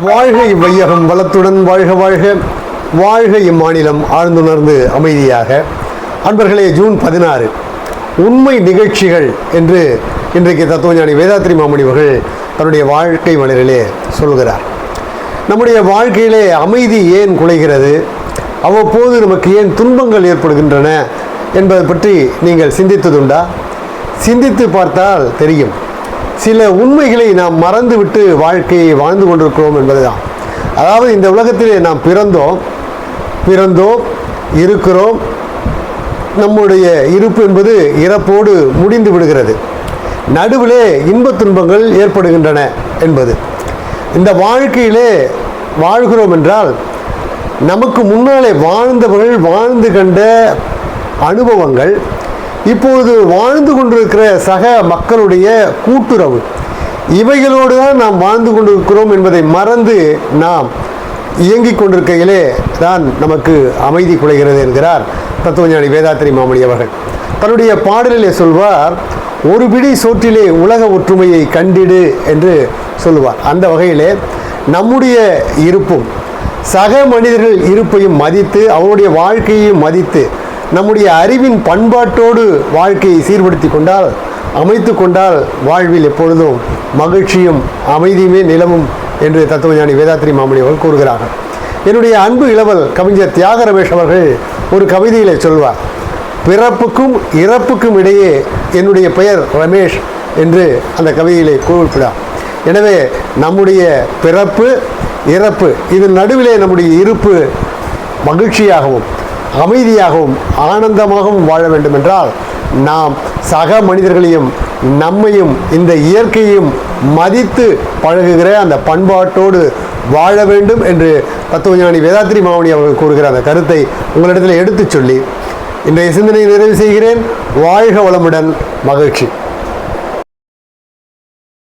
வாழ்க இவ்வையகம் வளத்துடன் வாழ்க வாழ்க. வாழ்க இம்மாநிலம் ஆழ்ந்துணர்ந்து அமைதியாக. அன்பர்களே ஜூன் பதினாறு. உண்மை நிகழ்ச்சிகள் என்று இன்றைக்கு தத்துவஞானி வேதாத்ரி மாமணிவர்கள் தன்னுடைய வாழ்க்கை மலரிலே சொல்கிறார். நம்முடைய வாழ்க்கையிலே அமைதி ஏன் குலைகிறது? அவ்வப்போது நமக்கு ஏன் துன்பங்கள் ஏற்படுகின்றன என்பது பற்றி நீங்கள் சிந்தித்ததுண்டா? சிந்தித்து பார்த்தால் தெரியும். சில உண்மைகளை நாம் மறந்துவிட்டு வாழ்க்கையை வாழ்ந்து கொண்டிருக்கிறோம் என்பதுதான். அதாவது இந்த உலகத்திலே நாம் பிறந்தோம் பிறந்தோம் இருக்கிறோம். நம்முடைய இருப்பு என்பது இறப்போடு முடிந்து விடுகிறது. நடுவிலே இன்பத் துன்பங்கள் ஏற்படுகின்றன என்பது. இந்த வாழ்க்கையிலே வாழ்கிறோம் என்றால் நமக்கு முன்னாலே வாழ்ந்தவர்கள் வாழ்ந்து கண்ட அனுபவங்கள் இப்போது வாழ்ந்து கொண்டிருக்கிற சக மக்களுடைய கூட்டுறவு. இவைகளோடு தான் நாம் வாழ்ந்து கொண்டிருக்கிறோம் என்பதை மறந்து நாம் இயங்கிக் கொண்டிருக்கையிலே தான் நமக்கு அமைதி குலைகிறது என்கிறார் தத்துவஞானி வேதாத்திரி மாமணி அவர்கள். தன்னுடைய பாடலிலே சொல்வார் ஒரு பிடி சோற்றிலே உலக ஒற்றுமையை கண்டிடு என்று சொல்லுவார். அந்த வகையிலே நம்முடைய இருப்பும் சக மனிதர்கள் இருப்பையும் மதித்து அவருடைய வாழ்க்கையையும் மதித்து நம்முடைய அறிவின் பண்பாட்டோடு வாழ்க்கையை சீர்படுத்தி கொண்டால் அமைத்து கொண்டால் வாழ்வில் எப்பொழுதும் மகிழ்ச்சியும் அமைதியுமே நிலவும் என்று தத்துவஞானி வேதாத்திரி மாமணி அவர்கள் கூறுகிறார்கள் என்னுடைய அன்பு இளவல் கவிஞர் தியாக ரமேஷ் அவர்கள் ஒரு கவிதையிலே சொல்வார் பிறப்புக்கும் இறப்புக்கும் இடையே என்னுடைய பெயர் ரமேஷ் என்று அந்த கவிதையிலே குறிப்பிடார் எனவே நம்முடைய பிறப்பு இறப்பு இது நடுவிலே நம்முடைய இருப்பு மகிழ்ச்சியாகவும் அமைதியாகவும் ஆனந்தமாகவும் வாழ வேண்டும் என்றால் நாம் சக மனிதர்களையும் நம்மையும் இந்த இயற்கையையும் மதித்து பழகுகிற அந்த பண்பாட்டோடு வாழ வேண்டும் என்று தத்துவஞானி வேதாத்திரி மாமணி அவர்கள் கூறுகிற அந்த கருத்தை உங்களிடத்தில் எடுத்துச் சொல்லி இன்றைய சிந்தனையை நிறைவு செய்கிறேன். வாழ்க வளமுடன் மகிழ்ச்சி.